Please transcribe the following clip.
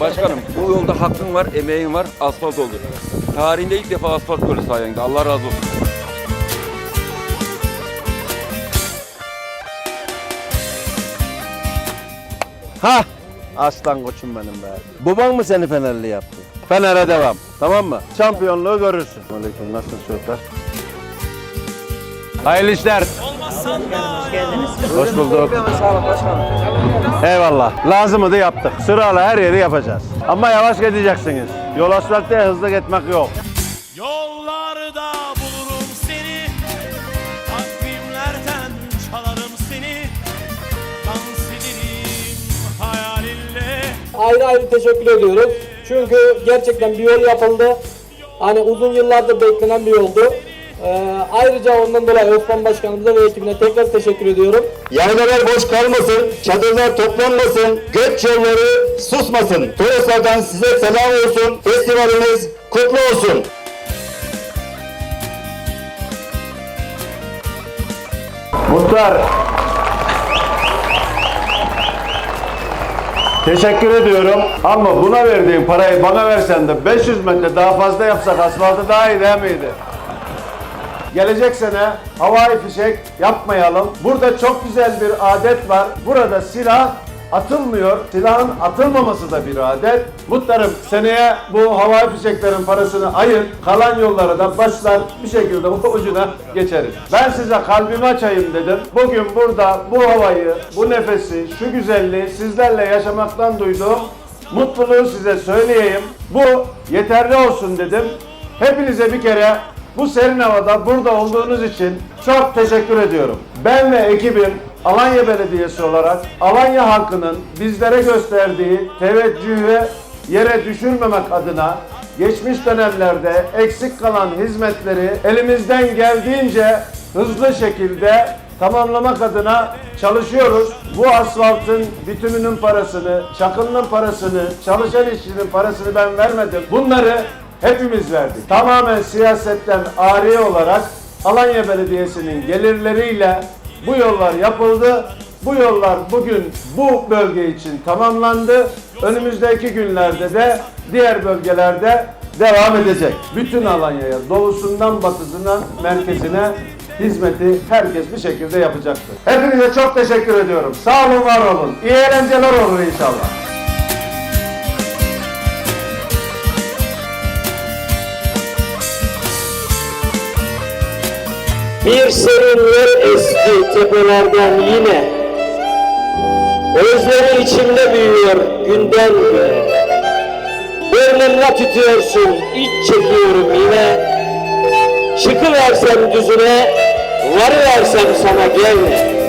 Başkanım bu yolda hakkın var, emeğin var, asfalt oldu. Tarihinde ilk defa asfalt böyle sayende. Allah razı olsun. Ha! Aslan koçum benim be. Baban mı seni Fenerli yaptı? Fener'e devam. Tamam mı? Şampiyonluğu görürsün. Aleyküm nasılsın çocuklar? Hayırlı işler. Hoş bulduk. Eyvallah. Lazımı yaptık. Sırayla her yeri yapacağız. Ama yavaş gideceksiniz. Yol asfalt değil, hızlı gitmek yok. Yollarda bulurum seni Takvimlerden çalarım seni Dans ederim hayalinle ayrı ayrı teşekkür ediyoruz. Çünkü gerçekten bir yol yapıldı. Hani uzun yıllardır beklenen bir yoldu. Ee, ayrıca ondan dolayı Özkan Başkanımıza ve ekibine tekrar teşekkür ediyorum. Yaylalar boş kalmasın, çadırlar toplanmasın, göç yolları susmasın. Toroslardan size selam olsun, festivaliniz kutlu olsun. Muhtar. Teşekkür ediyorum ama buna verdiğin parayı bana versen de 500 metre daha fazla yapsak asfaltı daha iyi değil miydi? Gelecek sene havai fişek yapmayalım. Burada çok güzel bir adet var. Burada silah atılmıyor. Silahın atılmaması da bir adet. Muhtarım seneye bu havai fişeklerin parasını ayır. Kalan yollara da başlar bir şekilde bu ucuna geçeriz. Ben size kalbimi açayım dedim. Bugün burada bu havayı, bu nefesi, şu güzelliği sizlerle yaşamaktan duyduğum mutluluğu size söyleyeyim. Bu yeterli olsun dedim. Hepinize bir kere bu serin havada burada olduğunuz için çok teşekkür ediyorum. Ben ve ekibim Alanya Belediyesi olarak Alanya halkının bizlere gösterdiği teveccühü yere düşürmemek adına geçmiş dönemlerde eksik kalan hizmetleri elimizden geldiğince hızlı şekilde tamamlamak adına çalışıyoruz. Bu asfaltın bütününün parasını, çakılının parasını, çalışan işçinin parasını ben vermedim. Bunları hepimiz verdik. Tamamen siyasetten ari olarak Alanya Belediyesi'nin gelirleriyle bu yollar yapıldı. Bu yollar bugün bu bölge için tamamlandı. Önümüzdeki günlerde de diğer bölgelerde devam edecek. Bütün Alanya'ya doğusundan batısından merkezine hizmeti herkes bir şekilde yapacaktır. Hepinize çok teşekkür ediyorum. Sağ olun, var olun. İyi eğlenceler olur inşallah. Bir serinler eski tepelerden yine. Özleri içimde büyüyor günden güne. Burnumla tütüyorsun, iç çekiyorum yine. Çıkıversem düzüne, varıversem sana gelme.